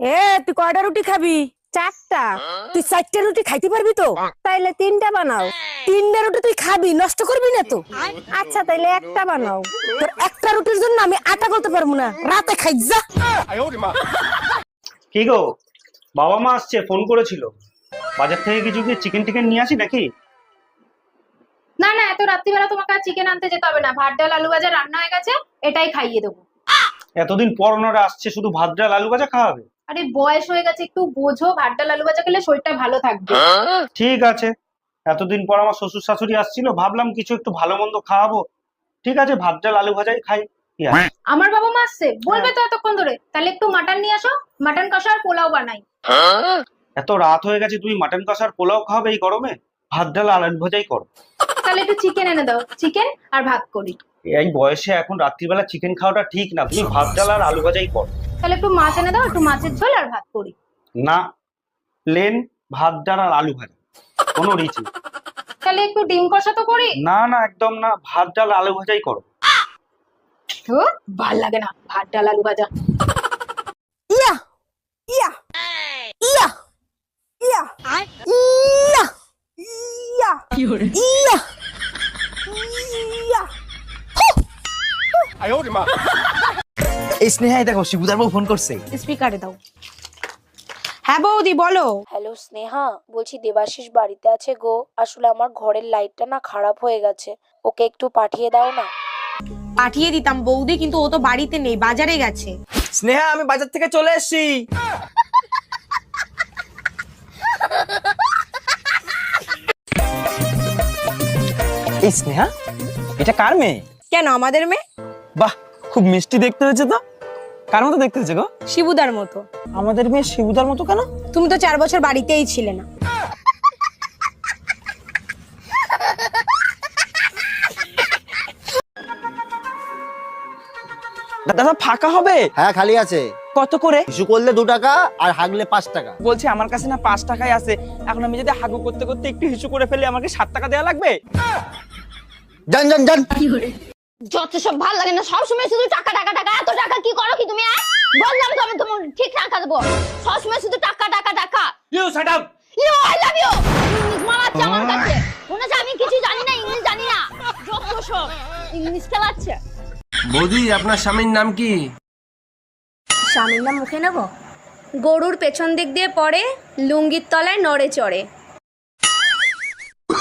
এ তুই কয়টা রুটি খাবি? চারটা। তুই চারটে রুটি খাইতে পারবি তো? তাইলে তিনটা বানাও। তিনটা রুটি তুই খাবি নষ্ট করবি না তো? আচ্ছা তাইলে একটা বানাও। তোর একটা রুটির জন্য আমি আটা করতে পারব না। রাতে খাই যা। কি গো? বাবা মা আসছে ফোন করেছিল। বাজার থেকে কিছু কি চিকেন টিকেন নিয়ে আসি নাকি? না না এত রাত্রিবেলা তোমাকে আর চিকেন আনতে যেতে হবে না। ভাত ডাল আলু ভাজা রান্না হয়ে গেছে এটাই খাইয়ে দেবো। এতদিন পর ওনারা আসছে শুধু ভাত ডাল আলু ভাজা খাওয়াবে আরে বয়স হয়ে গেছে একটু বোঝো ভাত ডাল আলু ভাজা খেলে শরীরটা ভালো থাকবে। ঠিক আছে। এতদিন পর আমার শ্বশুর শাশুড়ি আসছিল ভাবলাম কিছু একটু ভালো মন্দ খাওয়াবো। ঠিক আছে ভাত ডাল আলু ভাজাই খাই। আমার বাবা মা আসছে বলবে তো এতক্ষণ ধরে। তাহলে একটু মাটন নিয়ে আসো মাটন কষা আর পোলাও বানাই। এত রাত হয়ে গেছে তুমি মাটন কষার পোলাও খাওয়াবে এই গরমে? ভাত ডাল আলু ভাজাই করো। তাহলে একটু চিকেন এনে দাও চিকেন আর ভাত করি। এই বয়সে এখন রাত্রিবেলা চিকেন খাওয়াটা ঠিক না তুমি ভাত ডাল আর আলু ভাজাই করো। তাহলে একটু মাছ এনে দাও একটু মাছের ঝোল আর ভাত করি। না প্লেন ভাত ডাল আর আলু ভাজা কোনো রিচ নেই। তাহলে একটু ডিম কষা তো করি। না না একদম না ভাত ডাল আলু ভাজাই করো। তো ভালো লাগে না ভাত ডাল আলু ভাজা। ইয়া ইয়া ইয়া ইয়া ইয়া ইয়া ইয়া ইয়া। এই স্নেহাই দেখো শিবুদার বউ ফোন করছে। স্পিকারে দাও। হ্যাঁ বৌদি বলো। হ্যালো স্নেহা। বলছি দেবাশিস বাড়িতে আছে গো। আসলে আমার ঘরের লাইটটা না খারাপ হয়ে গেছে। ওকে একটু পাঠিয়ে দাও না? পাঠিয়ে দিতাম বৌদি কিন্তু ও তো বাড়িতে নেই বাজারে গেছে। স্নেহা আমি বাজার থেকে চলে এসেছি। এই স্নেহা এটা কার মেয়ে? কেন আমাদের মেয়ে? বাহ খুব মিষ্টি দেখতে হয়েছে তো। কার মতো দেখতে হয়েছে গো? শিবুদার মতো। আমাদের মেয়ে শিবুদার মতো কেন? তুমি তো চার বছর বাড়িতেই ছিলে না। দাদা ফাঁকা হবে? হ্যাঁ খালি আছে। কত করে? ইস্যু করলে দু টাকা আর হাগলে পাঁচ টাকা। বলছি আমার কাছে না পাঁচ টাকাই আছে। এখন আমি যদি হাগু করতে করতে একটু হিসু করে ফেলে আমাকে সাত টাকা দেওয়া লাগবে? যান যান যান। যত সব ভালো লাগে না সবসময় শুধু টাকা টাকা টাকা। এত টাকা কি করো কি তুমি? বললাম তো আমি তোমার ঠিক টাকা দেবো। সবসময় শুধু টাকা টাকা টাকা। You shut up you I love you English মারাচ্ছে আমার কাছে। মনে হচ্ছে আমি কিছু জানি না ইংলিশ জানি না। যত সব ইংলিশ খেলাচ্ছে। বৌদি আপনার স্বামীর নাম কি? স্বামীর নাম মুখে নেব? গরুর পেছন দিক দিয়ে পড়ে লুঙ্গির তলায় নড়ে চড়ে।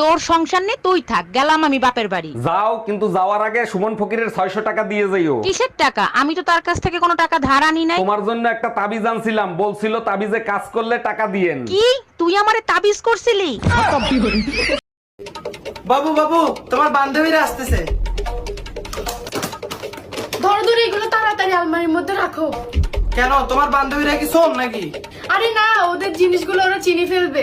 তোর সংসার নেই তুই থাক গেলাম আমি বাপের বাড়ি। যাও কিন্তু যাওয়ার আগে সুমন ফকিরের ছয়শো টাকা দিয়ে যাইও কিসের টাকা? আমি তো তার কাছ থেকে কোনো টাকা ধার আনি নাই। তোমার জন্য একটা তাবিজ আনছিলাম বলছিল তাবিজে কাজ করলে টাকা দিয়েন। কি? তুই আমারে তাবিজ করছিলি? বাবু বাবু তোমার বান্ধবীরা আসতেছে। ধরো ধরো এগুলো তাড়াতাড়ি আলমারির মধ্যে রাখো। কেন তোমার বান্ধবীরা কি শোন নাকি? আরে না ওদের জিনিসগুলো ওরা চিনি ফেলবে।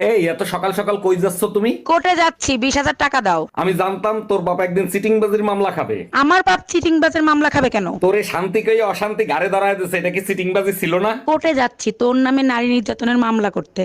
এই এত সকাল সকাল কই যাচ্ছ তুমি? কোর্টে যাচ্ছি বিশ হাজার টাকা দাও। আমি জানতাম তোর বাবা একদিন চিটিং বাজির মামলা খাবে। আমার বাপ চিটিং বাজের মামলা খাবে কেন? তোরে শান্তি কই অশান্তি গারে দাঁড়ায় দিছে এটা কি সিটিং বাজি ছিল না? কোর্টে যাচ্ছি তোর নামে নারী নির্যাতনের মামলা করতে।